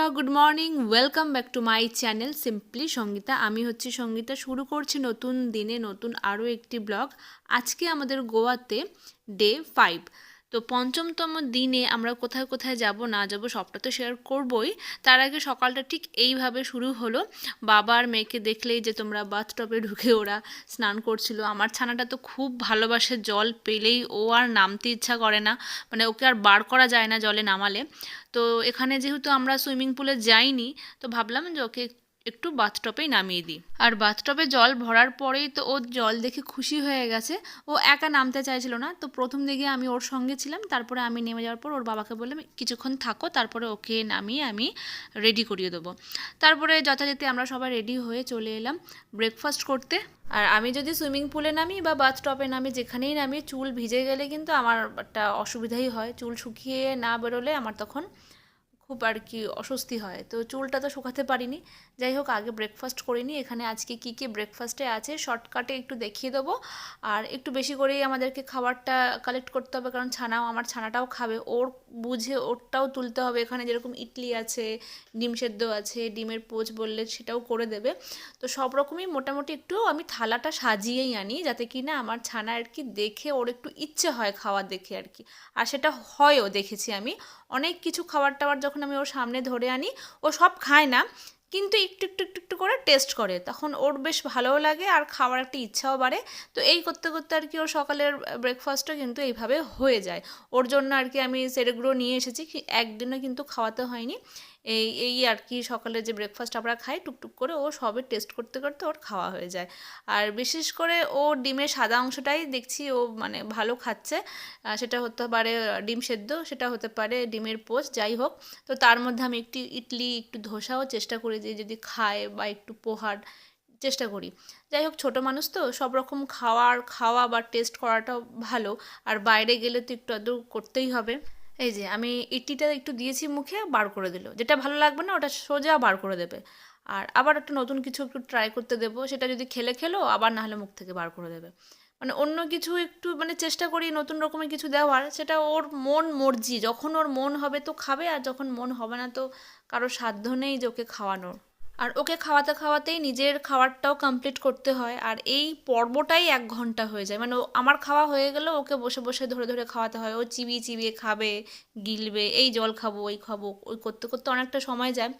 বন্ধুরা good morning welcome back to my channel simply Sangeeta আমি হচ্ছে সঙ্গীতা। শুরু করছি নতুন দিনে, নতুন আরও একটি ব্লগ আজকে আমাদের গোয়াতে ডে ফাইভ তো পঞ্চমতম দিনে আমরা কোথায় কোথায় যাব, না যাব সবটা তো শেয়ার করবই। তার আগে সকালটা ঠিক এইভাবে শুরু হলো। বাবা আর মেয়েকে দেখলেই যে তোমরা বাথটবে ঢুকে ওরা স্নান করছিল। আমার ছানাটা তো খুব ভালোবাসে, জল পেলেই ও আর নামতে ইচ্ছা করে না। মানে ওকে আর বার করা যায় না জলে নামালে। তো এখানে যেহেতু আমরা সুইমিং পুলে যাইনি, তো ভাবলাম যে ওকে বাথটপেই নামিয়ে দিই। আর বাথটপে জল ভরার পরেই তো ওর জল দেখে খুশি হয়ে গেছে। ও একা নামতে চাইছিল না। তো প্রথম দিকে আমি ওর সঙ্গে ছিলাম। তারপরে আমি নেমে যাওয়ার পর ওর বাবাকে বললাম, কিছুক্ষণ থাকো, তারপরে ওকে নামিয়ে আমি রেডি করিয়ে দেবো। তারপরে যথারীতি আমরা সবাই রেডি হয়ে চলে এলাম ব্রেকফাস্ট করতে। আর আমি যদি সুইমিং পুলে নামি বা বাথটপে নামি, যেখানেই নামি, চুল ভিজে গেলে কিন্তু আমার একটা অসুবিধাই হয়। চুল শুকিয়ে না বেরোলে আমার তখন খুব আর কি অস্বস্তি হয়। তো চুলটা তো শুকাতে পারিনি। যাই হোক, আগে ব্রেকফাস্ট করিনি এখানে আজকে কি কি ব্রেকফাস্টে আছে শর্টকাটে একটু দেখিয়ে দেবো। আর একটু বেশি করেই আমাদেরকে খাবারটা কালেক্ট করতে হবে, কারণ ছানাও, আমার ছানাটাও খাবে। ওর বুঝে, ওরটাও তুলতে হবে। এখানে যেরকম ইডলি আছে, ডিম সেদ্ধ আছে, ডিমের পোচ বললে সেটাও করে দেবে। তো সব রকমই মোটামুটি একটু আমি থালাটা সাজিয়েই আনি, যাতে কি না আমার ছানা আর কি দেখে, ওর একটু ইচ্ছে হয় খাওয়া দেখে আর কি। আর সেটা হয়ও, দেখেছি আমি। অনেক কিছু খাবার টাবার যখন আমি ওর সামনে ধরে আনি, ও সব খায় না। কিন্তু একটু একটু একটু একটু করে টেস্ট করে। তখন ওর বেশ ভালোও লাগে আর খাওয়ার একটা ইচ্ছাও বাড়ে। তো এই করতে করতে আর কি ওর সকালের ব্রেকফাস্টও কিন্তু এইভাবে হয়ে যায়। ওর জন্য আর কি আমি সেরেগুলো নিয়ে এসেছি। একদিনও কিন্তু খাওয়াতে হয়নি। এই এই আর কি সকালে যে ব্রেকফাস্ট আমরা খাই, টুকটুক করে ও সবে টেস্ট করতে করতে ওর খাওয়া হয়ে যায়। আর বিশেষ করে ও ডিমের সাদা অংশটাই দেখছি ও মানে ভালো খাচ্ছে। সেটা হতে পারে ডিম সেদ্ধ, সেটা হতে পারে ডিমের পোচ যাই হোক। তো তার মধ্যে আমি একটু ইডলি, একটু ধোসাও চেষ্টা করি যে যদি খায় বা একটু পোহার চেষ্টা করি। যাই হোক, ছোটো মানুষ তো, সব রকম খাওয়ার, খাওয়া বা টেস্ট করাটাও ভালো। আর বাইরে গেলে তো একটু আধটু করতেই হবে। এই যে আমি ইডলিটা একটু দিয়েছি মুখে, বার করে দিল। যেটা ভালো লাগবে না, ওটা সোজা বার করে দেবে। আর আবার একটা নতুন কিছু একটু ট্রাই করতে দেবো, সেটা যদি খেলে খেলো, আবার নাহলে মুখ থেকে বার করে দেবে। মানে অন্য কিছু একটু মানে চেষ্টা করি নতুন রকমের কিছু দেওয়ার, সেটা ওর মন মর্জি, যখন ওর মন হবে তো খাবে, আর যখন মন হবে না তো কারও সাধ্য নেই যে ওকে খাওয়ানোর। আর ওকে খাওয়াতে খাওয়াতেই নিজের খাবারটাও কমপ্লিট করতে হয়। আর এই পর্বটাই এক ঘণ্টা হয়ে যায়। মানে আমার খাওয়া হয়ে গেলেও ওকে বসে বসে ধরে ধরে খাওয়াতে হয়। ও চিবিয়ে চিবিয়ে খাবে, গিলবে, এই জল খাব, ওই খাব, ওই করতে করতে অনেকটা সময় যায়।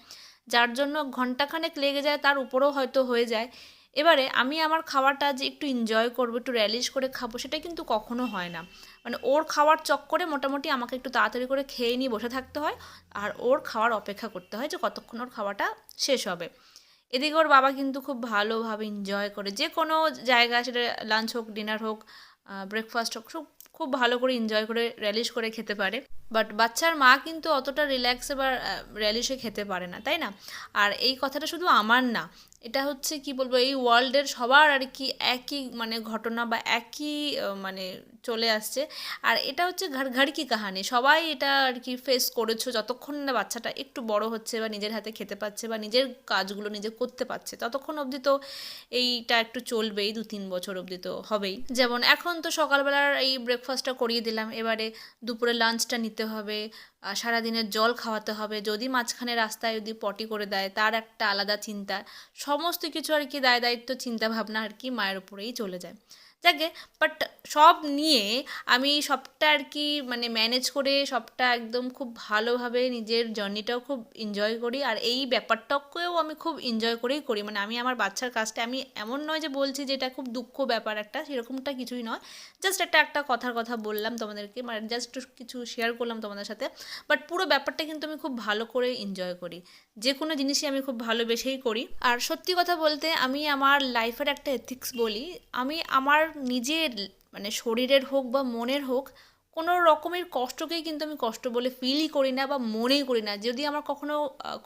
যার জন্য ঘন্টাখানেক লেগে যায়, তার উপরেও হয়তো হয়ে যায়। এবারে আমি আমার খাবারটা যে একটু এনজয় করব, একটু র্যালিশ করে খাব, সেটা কিন্তু কখনো হয় না। মানে ওর খাওয়ার চক্করে মোটামুটি আমাকে একটু তাড়াতাড়ি করে খেয়ে নিয়ে বসে থাকতে হয় আর ওর খাওয়ার অপেক্ষা করতে হয় যে কতক্ষণ ওর খাওয়াটা শেষ হবে। এদিকে ওর বাবা কিন্তু খুব ভালোভাবে এনজয় করে, যে কোনো জায়গায় সেটা লাঞ্চ হোক ডিনার হোক ব্রেকফাস্ট হোক, সব খুব ভালো করে এনজয় করে র্যালিশ করে খেতে পারে। বাট বাচ্চার মা কিন্তু অতটা রিল্যাক্সে বা র্যালিশে খেতে পারে না, তাই না? আর এই কথাটা শুধু আমার না এটা হচ্ছে কি বলব, এই ওয়ার্ল্ডের সবার আর কি একই মানে ঘটনা বা একই মানে চলে আসছে। আর এটা হচ্ছে ঘর কি কাহানি? সবাই এটা আর কি ফেস করেছ যতক্ষণ না বাচ্চাটা একটু বড় হচ্ছে বা নিজের হাতে খেতে পাচ্ছে বা নিজের কাজগুলো নিজে করতে পারছে, ততক্ষণ অবধি তো এইটা একটু চলবেই, দু তিন বছর অবধি তো হবেই। যেমন এখন তো সকালবেলার এই ব্রেকফাস্টটা করিয়ে দিলাম, এবারে দুপুরে লাঞ্চটা নিতে হবে সারাদিনের জল খাওয়াতে হবে। যদি মাঝখানে রাস্তায় যদি পটি করে দেয়, তার একটা আলাদা চিন্তা। সমস্ত কিছু আর কি দায় দায়িত্ব চিন্তা ভাবনা আর কি মায়ের উপরেই চলে যায়। যাকে বাট সব নিয়ে আমি সবটা আর কি মানে ম্যানেজ করে সবটা একদম খুব ভালোভাবে নিজের জার্নিটাও খুব এনজয় করি। আর এই ব্যাপারটাকেও আমি খুব এনজয় করেই করি। মানে আমি আমার বাচ্চার কাজটা, আমি এমন নয় যে বলছি যে এটা খুব দুঃখ ব্যাপার একটা, সেরকমটা কিছুই নয়। জাস্ট একটা একটা কথার কথা বললাম তোমাদেরকে মানে জাস্ট কিছু শেয়ার করলাম তোমাদের সাথে। বাট পুরো ব্যাপারটা কিন্তু আমি খুব ভালো করে এনজয় করি। যে কোনো জিনিসই আমি খুব ভালোবেসেই করি। আর সত্যি কথা বলতে আমি আমার লাইফের একটা এথিক্স বলি। আমি আমার নিজের মানে শরীরের হোক বা মনের হোক কোনো রকমের কষ্টকেই কিন্তু আমি কষ্ট বলে ফিলই করি না বা মনেই করি না। যদি আমার কখনো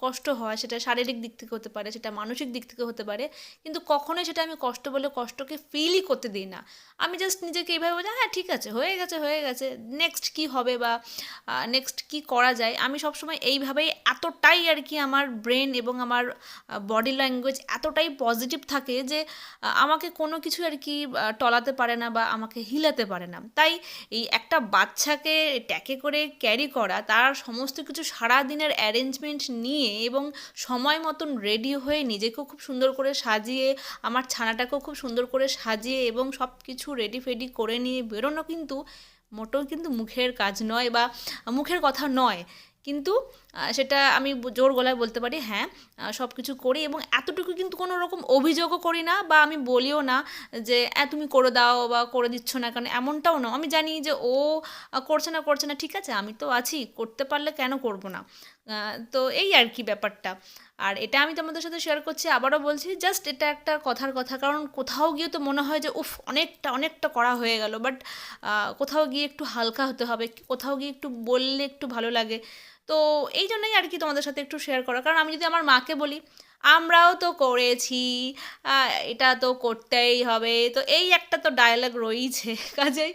কষ্ট হয়, সেটা শারীরিক দিক থেকে হতে পারে, সেটা মানসিক দিক থেকে হতে পারে, কিন্তু কখনোই সেটা আমি কষ্ট বলে কষ্টকে ফিলই করতে দিই না। আমি জাস্ট নিজেকে এইভাবে বলি হ্যাঁ ঠিক আছে, হয়ে গেছে হয়ে গেছে নেক্সট কি হবে বা নেক্সট কি করা যায়? আমি সবসময় এইভাবেই এতটাই আর কি আমার ব্রেন এবং আমার বডি ল্যাঙ্গুয়েজ এতটাই পজিটিভ থাকে যে আমাকে কোনো কিছু আর কি টলাতে পারে না বা আমাকে হিলাতে পারে না। তাই এই একটা বাচ্চাকে ট্যাকে করে ক্যারি করা, তার সমস্ত কিছু সারা দিনের অ্যারেঞ্জমেন্ট নিয়ে এবং সময় মতন রেডি হয়ে নিজেকেও খুব সুন্দর করে সাজিয়ে, আমার ছানাটাকেও খুব সুন্দর করে সাজিয়ে এবং সব কিছু রেডি ফেডি করে নিয়ে বেরোনো কিন্তু মোটেও কিন্তু মুখের কাজ নয় বা মুখের কথা নয়। কিন্তু সেটা আমি জোর গলায় বলতে পারি হ্যাঁ সব কিছু করি এবং এতটুকু কিন্তু কোনো রকম অভিযোগও করি না বা আমি বলিও না যে "এ, তুমি করে দাও বা করে দিচ্ছ না কারণ এমনটাও না। আমি জানি যে ও করছে না করছে না ঠিক আছে আমি তো আছি করতে পারলে কেন করব না? তো এই আর কি ব্যাপারটা। আর এটা আমি তোমাদের সাথে শেয়ার করছি আবারও বলছি জাস্ট এটা একটা কথার কথা কারণ কোথাও গিয়ে তো মনে হয় যে উফ অনেকটা অনেকটা করা হয়ে গেল। বাট কোথাও গিয়ে একটু হালকা হতে হবে কোথাও গিয়ে একটু বললে একটু ভালো লাগে। তো এই জন্যই আর কি তোমাদের সাথে একটু শেয়ার করা। কারণ আমি যদি আমার মাকে বলি, আমরাও তো করেছি এটা তো করতেই হবে। তো এই একটা তো ডায়ালগ রয়েছে কাজেই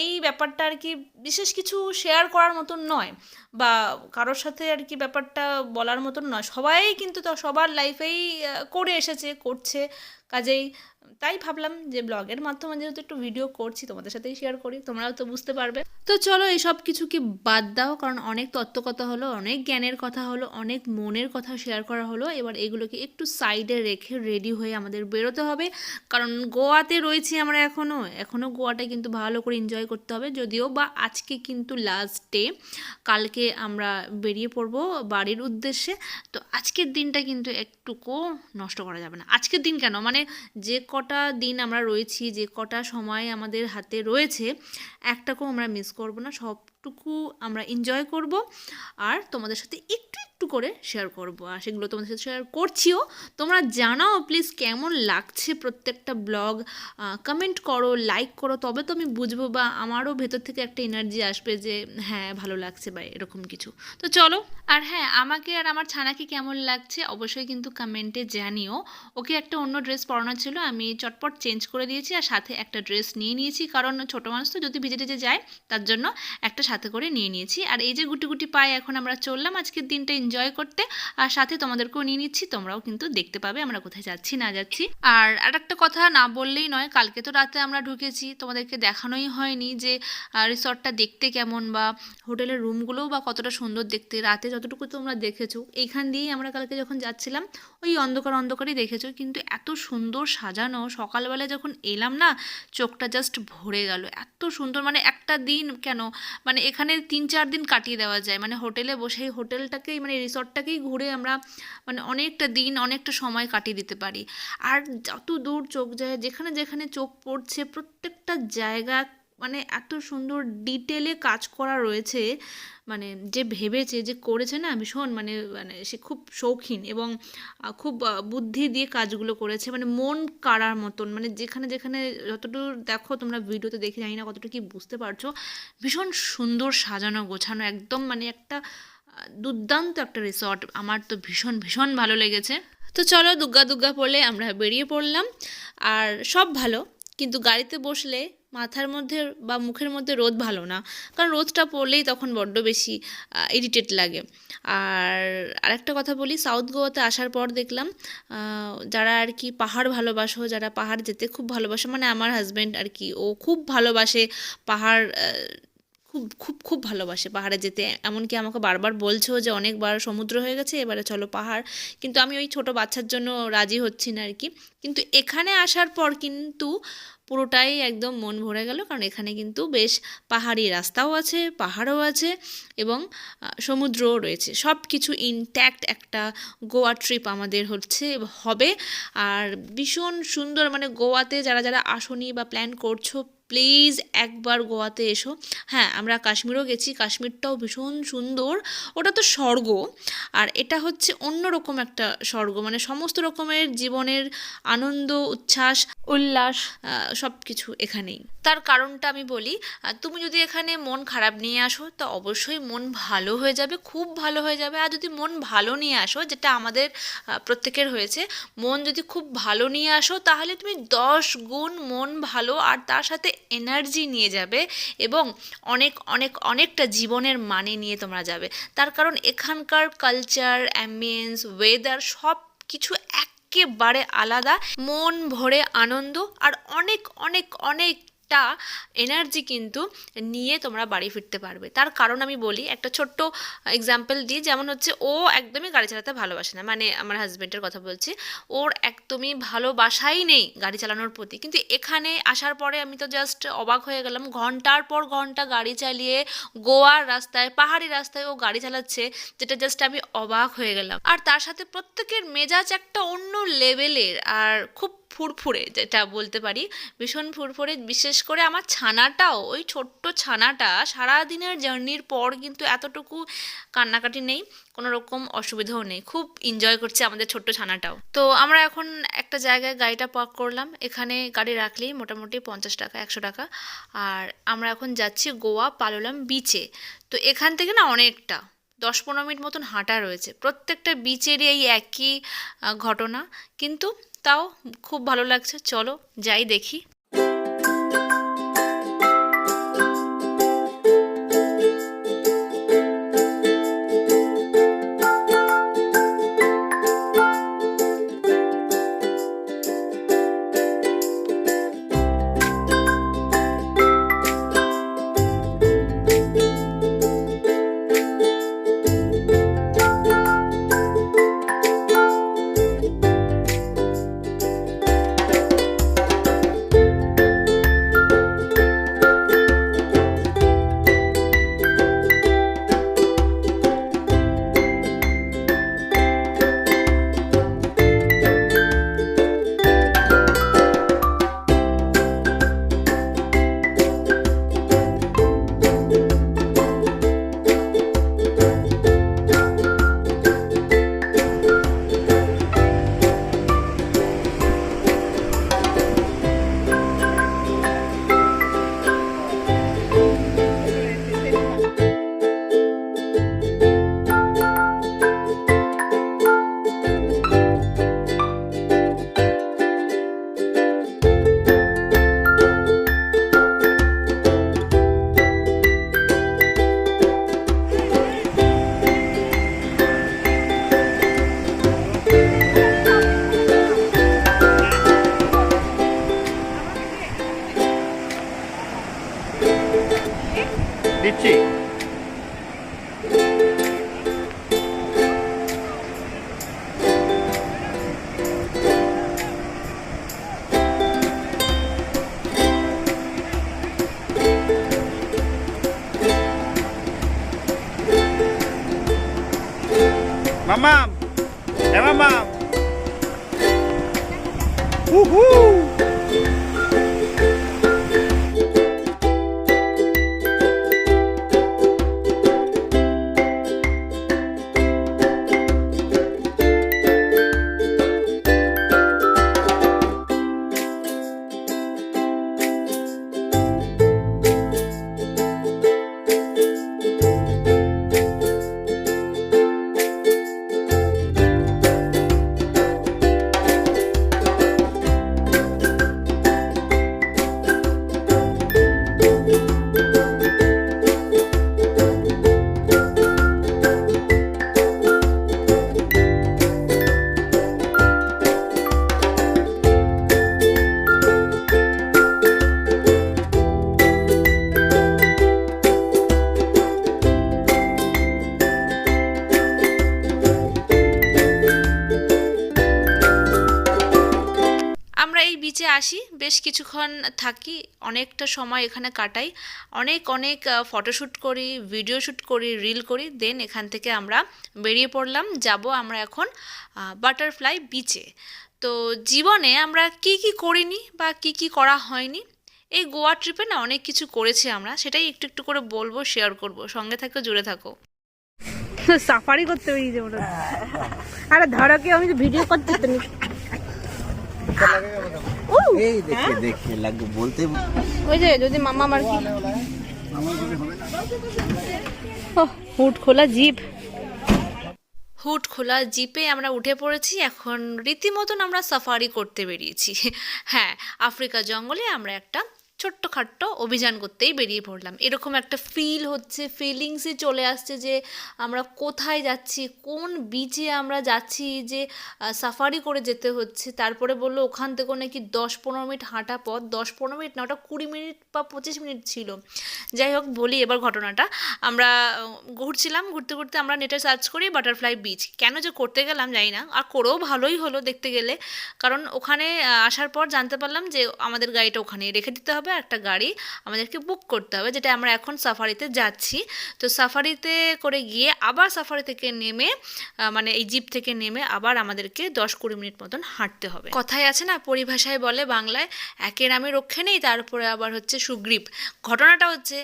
এই ব্যাপারটা আর কি বিশেষ কিছু শেয়ার করার মতন নয় বা কারোর সাথে আর কি ব্যাপারটা বলার মতন নয়। সবাই কিন্তু তো সবার লাইফেই করে এসেছে, করছে। কাজেই তাই ভাবলাম যে ব্লগের মাধ্যমে যেহেতু একটু ভিডিও করছি, তোমাদের সাথেই শেয়ার করি, তোমরাও তো বুঝতে পারবে। তো চলো এইসব কিছু কি বাদ দাও, কারণ অনেক তত্ত্ব কথা হলো, অনেক জ্ঞানের কথা হলো, অনেক মনের কথা শেয়ার করা হলো। এবার এগুলোকে একটু সাইডে রেখে রেডি হয়ে আমাদের বেরোতে হবে। কারণ গোয়াতে রয়েছি আমরা এখনও এখনও গোয়াটা কিন্তু ভালো করে এনজয় করতে হবে। যদিও বা আজকে কিন্তু লাস্ট ডে কালকে আমরা বেরিয়ে পড়ব বাড়ির উদ্দেশ্যে। তো আজকের দিনটা কিন্তু একটুকু নষ্ট করা যাবে না। আজকের দিন কেন? মানে যে কটা দিন আমরা রয়েছি, যে কটা সময় আমাদের হাতে রয়েছে একটাকেও আমরা মিস করব না সবটুকু আমরা এনজয় করব আর তোমাদের সাথে একটু একটু করে শেয়ার করব। আর সেগুলো তোমাদের সাথে শেয়ার করছিও। তোমরা জানাও প্লিজ কেমন লাগছে প্রত্যেকটা ব্লগ কমেন্ট করো লাইক করো, তবে তো আমি বুঝব বা আমারও ভেতর থেকে একটা এনার্জি আসবে যে হ্যাঁ ভালো লাগছে বা এরকম কিছু। তো চলো, আর হ্যাঁ আমাকে আর আমার ছানাকে কেমন লাগছে অবশ্যই কিন্তু কমেন্টে জানিও। ওকে একটা অন্য ড্রেস পরানো ছিল, আমি চটপট চেঞ্জ করে দিয়েছি আর সাথে একটা ড্রেস নিয়ে নিয়েছি। কারণ ছোটো মানুষ তো যদি ভিজে টিজে যায়, তার জন্য একটা সাথে করে নিয়ে নিয়েছি। আর এই যে গুটি গুটি পায়ে এখন আমরা চললাম, আজকের দিনটা এনজয় করতে। আর সাথে তোমাদেরকেও নিয়ে নিচ্ছি, তোমরাও কিন্তু দেখতে পাবে আমরা কোথায় যাচ্ছি, না যাচ্ছি। আর আর একটা কথা না বললেই নয়, কালকে তো রাতে আমরা ঢুকেছি, তোমাদেরকে দেখানোই হয়নি যে রিসর্টটা দেখতে কেমন বা হোটেলের রুমগুলোও বা কতটা সুন্দর দেখতে, রাতে যতটুকু তোমরা দেখেছ। এইখান দিয়েই আমরা কালকে যখন যাচ্ছিলাম ওই অন্ধকার অন্ধকারই দেখেছ। কিন্তু এত সুন্দর সাজানো সকালবেলা যখন এলাম না, চোখটা জাস্ট ভরে গেল। এত সুন্দর মানে একটা দিন কেন? মানে এখানে তিন চার দিন কাটিয়ে দেওয়া যায়। মানে হোটেলে বসেই, হোটেলটাকেই মানে রিসর্টটাকেই ঘুরে আমরা মানে অনেকটা দিন, অনেকটা সময় কাটিয়ে দিতে পারি। আর যত দূর চোখ যায়, যেখানে যেখানে চোখ পড়ছে, প্রত্যেকটা জায়গা মানে এত সুন্দর ডিটেলে কাজ করা রয়েছে মানে যে ভেবেছে, যে করেছে না, ভীষণ মানে মানে সে খুব শৌখিন এবং খুব বুদ্ধি দিয়ে কাজগুলো করেছে মানে মন কাড়ার মতন মানে যেখানে যেখানে যতটুকু দেখো তোমরা ভিডিওতে দেখে জানি না কতটুকু কি বুঝতে পারছ, ভীষণ সুন্দর সাজানো, গোছানো, একদম মানে একটা দুর্দান্ত একটা রিসর্ট আমার তো ভীষণ ভীষণ ভালো লেগেছে। তো চলো দুগ্গা দুগ্গা পড়লে আমরা বেরিয়ে পড়লাম, আর সব ভালো, কিন্তু গাড়িতে বসলে মাথার মধ্যে বা মুখের মধ্যে রোদ ভালো না। কারণ রোদটা পড়লেই তখন বড্ড বেশি ইরিটেট লাগে। আর আরেকটা কথা বলি সাউথ গোয়াতে আসার পর দেখলাম যারা আর কি পাহাড় ভালোবাসো, যারা পাহাড় যেতে খুব ভালোবাসে মানে আমার হাজব্যান্ড আর কি, ও খুব ভালোবাসে পাহাড় খুব খুব খুব ভালোবাসে পাহাড়ে যেতে। এমনকি আমাকে বারবার বলছো যে অনেকবার সমুদ্র হয়ে গেছে, এবারে চলো পাহাড়। কিন্তু আমি ওই ছোট বাচ্চার জন্য রাজি হচ্ছি না আর কি কিন্তু এখানে আসার পর কিন্তু পুরোটাই একদম মন ভরে গেল, কারণ এখানে কিন্তু বেশ পাহাড়ি রাস্তাও আছে, পাহাড়ও আছে এবং সমুদ্রও রয়েছে। সব কিছু ইনট্যাক্ট একটা গোয়া ট্রিপ আমাদের হচ্ছে, হবে। আর ভীষণ সুন্দর মানে গোয়াতে যারা যারা আসনি বা প্ল্যান করছ প্লিজ একবার গোয়াতে এসো। হ্যাঁ আমরা কাশ্মীরও গেছি, কাশ্মীরটাও ভীষণ সুন্দর। ওটা তো স্বর্গ, আর এটা হচ্ছে অন্যরকম একটা স্বর্গ মানে সমস্ত রকমের জীবনের আনন্দ, উচ্ছ্বাস। উল্লাস সব কিছু এখানেই। তার কারণটা আমি বলি তুমি যদি এখানে মন খারাপ নিয়ে আসো, তো অবশ্যই মন ভালো হয়ে যাবে, খুব ভালো হয়ে যাবে। আর যদি মন ভালো নিয়ে আসো, যেটা আমাদের প্রত্যেকের হয়েছে, মন যদি খুব ভালো নিয়ে আসো, তাহলে তুমি দশ গুণ মন ভালো আর তার সাথে এনার্জি নিয়ে যাবে এবং অনেক অনেক, অনেকটা জীবনের মানে নিয়ে তোমরা যাবে। তার কারণ এখানকার কালচার অ্যাম্বিয়েন্স ওয়েদার সব কিছু একেবারে আলাদা। মন ভরে আনন্দ আর অনেক অনেক অনেকটা এনার্জি কিন্তু নিয়ে তোমরা বাড়ি ফিরতে পারবে। তার কারণ আমি বলি, একটা ছোট্ট এক্সাম্পল দিই, যেমন হচ্ছে ও একদমই গাড়ি চালাতে ভালোবাসে না। মানে আমার হাজব্যান্ডের কথা বলছি, ওর একদমই ভালোবাসাই নেই গাড়ি চালানোর প্রতি। কিন্তু এখানে আসার পরে আমি তো জাস্ট অবাক হয়ে গেলাম, ঘণ্টার পর ঘণ্টা গাড়ি চালিয়ে গোয়ার রাস্তায়, পাহাড়ি রাস্তায় ও গাড়ি চালাচ্ছে, যেটা জাস্ট আমি অবাক হয়ে গেলাম। আর তার সাথে প্রত্যেকের মেজাজ একটা অন্য লেভেলের আর খুব ফুরফুরে, যেটা বলতে পারি, ভীষণ ফুরফুরে। বিশেষ করে আমার ছানাটাও, ওই ছোট্ট ছানাটা সারা দিনের জার্নির পর কিন্তু এতটুকু কান্নাকাটি নেই, কোনো রকম অসুবিধাও নেই। খুব এনজয় করছে আমাদের ছোট্ট ছানাটাও। তো আমরা এখন একটা জায়গায় গাড়িটা পার্ক করলাম। এখানে গাড়ি রাখলেই মোটামুটি পঞ্চাশ টাকা, একশো টাকা। আর আমরা এখন যাচ্ছি গোয়া পালোলাম বিচে তো এখান থেকে না অনেকটা, দশ পনেরো মিনিট মতন হাঁটা রয়েছে। প্রত্যেকটা বিচেরই এই একই ঘটনা। কিন্তু তাও খুব ভালো লাগছে। চলো যাই দেখি। Hey, my mom. Woohoo! কিছুক্ষণ থাকি, অনেকটা সময় এখানে কাটাই। অনেক অনেক ফটোশ্যুট করি ভিডিও শ্যুট করি রিল করি দেন এখান থেকে আমরা বেরিয়ে পড়লাম। যাব আমরা এখন বাটারফ্লাই বিচে তো জীবনে আমরা কি কি করিনি বা কি কি করা হয়নি, এই গোয়া ট্রিপে না অনেক কিছু করেছি আমরা। সেটাই একটু একটু করে বলব শেয়ার করব। সঙ্গে থাকো, জুড়ে থাকো। সাফারি করতে মনে আরে ধরো কি, আমি ভিডিও করতে এই দেখে দেখে লাগবে বলতে ওই যে যদি মামা মার কি হুট খোলা জিপ। হুট খোলা জিপে আমরা উঠে পড়েছি। এখন রীতিমতন আমরা সাফারি করতে বেরিয়েছি। হ্যাঁ আফ্রিকা জঙ্গলে আমরা একটা ছোট্টখাট্ট অভিযান করতেই বেরিয়ে পড়লাম। এরকম একটা ফিল হচ্ছে ফিলিংসই চলে আসছে যে আমরা কোথায় যাচ্ছি, কোন বিচে আমরা যাচ্ছি, যে সাফারি করে যেতে হচ্ছে। তারপরে বলল ওখান থেকে নাকি দশ পনেরো মিনিট হাঁটা পথ। দশ পনেরো মিনিট না, ওটা কুড়ি মিনিট বা পঁচিশ মিনিট ছিল। যাই হোক, বলি এবার ঘটনাটা। আমরা ঘুরছিলাম, ঘুরতে ঘুরতে আমরা নেটে সার্চ করি বাটারফ্লাই বিচ কেন যে করতে গেলাম জানি না, আর করেও ভালোই হলো দেখতে গেলে। কারণ ওখানে আসার পর জানতে পারলাম যে আমাদের গাড়িটা ওখানে রেখে দিতে হবে। একটা গাড়ি আমাদেরকে বুক করতে হবে, যেটা আমরা এখন সাফারিতে যাচ্ছি। তো সাফারিতে করে গিয়ে আবার সাফারি থেকে নেমে মানে এই জিপ থেকে নেমে আবার আমাদেরকে দশ কুড়ি মিনিট মতন হাঁটতে হবে। কথায় আছে না, পরিভাষায় বলে বাংলায়, একের আমি রক্ষে নেই তারপরে আবার হচ্ছে সুগ্রীব। ঘটনাটা হচ্ছে,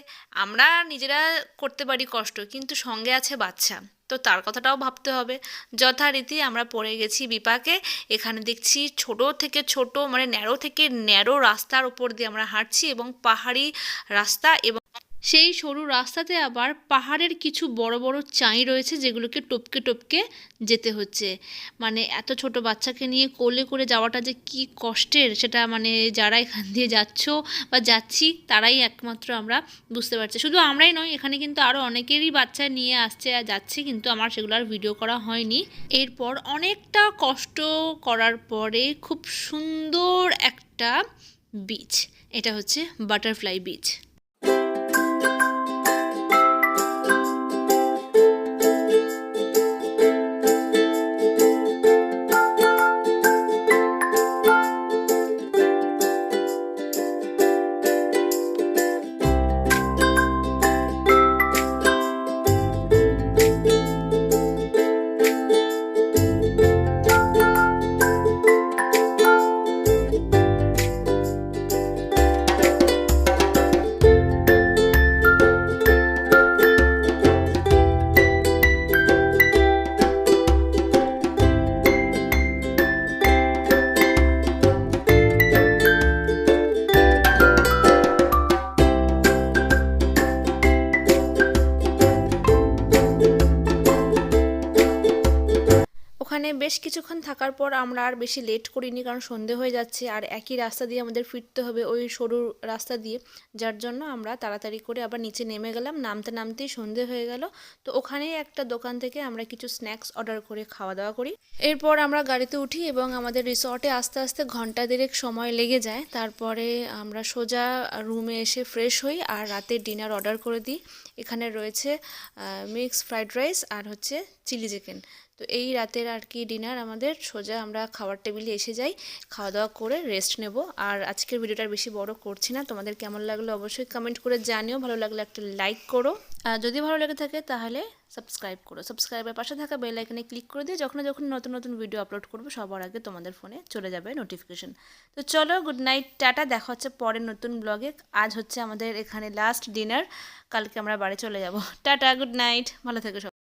আমরা নিজেরা করতে পারি কষ্ট, কিন্তু সঙ্গে আছে বাচ্চা। তো তার কথাটাও ভাবতে হবে। যথারীতি আমরা পড়ে গেছি বিপাকে। এখানে দেখছি ছোট থেকে ছোট মানে ন্যারো থেকে ন্যারো রাস্তার উপর দিয়ে আমরা হাঁটছি এবং পাহাড়ি রাস্তা এবং সেই সরু রাস্তাতে আবার পাহাড়ের কিছু বড় বড় চাই রয়েছে যেগুলোকে টপকে টপকে যেতে হচ্ছে। মানে এত ছোট বাচ্চাকে নিয়ে কোলে করে যাওয়াটা যে কি কষ্টের, সেটা মানে যারা এখান দিয়ে যাচ্ছ বা যাচ্ছি, তারাই একমাত্র আমরা বুঝতে পারছি। শুধু আমরাই নয় এখানে কিন্তু আরও অনেকেরই বাচ্চা নিয়ে আসছে আর যাচ্ছে, কিন্তু আমার সেগুলো আর ভিডিও করা হয়নি। এরপর অনেকটা কষ্ট করার পরে খুব সুন্দর একটা বিচ এটা হচ্ছে বাটারফ্লাই বিচ থাকার পর আমরা আর বেশি লেট করিনি, কারণ সন্ধে হয়ে যাচ্ছে আর একই রাস্তা দিয়ে আমাদের ফিরতে হবে ওই সরু রাস্তা দিয়ে। যার জন্য আমরা তাড়াতাড়ি করে আবার নিচে নেমে গেলাম। নামতে নামতেই সন্ধে হয়ে গেল। তো ওখানেই একটা দোকান থেকে আমরা কিছু স্ন্যাক্স অর্ডার করে খাওয়া দাওয়া করি। এরপর আমরা গাড়িতে উঠি এবং আমাদের রিসর্টে আস্তে আস্তে ঘণ্টা দেড়েক সময় লেগে যায়। তারপরে আমরা সোজা রুমে এসে ফ্রেশ হই আর রাতের ডিনার অর্ডার করে দিই। এখানে রয়েছে মিক্স ফ্রাইড রাইস আর হচ্ছে চিলি চিকেন তো এই রাতের আর কি ডিনার আমাদের, সোজা আমরা খাওয়ার টেবিলে এসে যাই খাওয়া দাওয়া করে রেস্ট নেব। আর আজকের ভিডিওটা বেশি বড় করছি না, তোমাদের কেমন লাগল অবশ্যই কমেন্ট করে জানিও, ভালো লাগলে একটা লাইক করো। আর যদি ভালো লেগে থাকে তাহলে সাবস্ক্রাইব করো। সাবস্ক্রাইবের পাশে থাকা বেল আইকনে ক্লিক করে দিয়ে যখন যখন নতুন নতুন ভিডিও আপলোড করব, সবার আগে তোমাদের ফোনে চলে যাবে নোটিফিকেশন তো চলো গুড নাইট টাটা, দেখা হচ্ছে পরের নতুন ব্লগে আজ হচ্ছে আমাদের এখানে লাস্ট ডিনার কালকে আমরা বাড়ি চলে যাব। টাটা গুড নাইট ভালো থেকো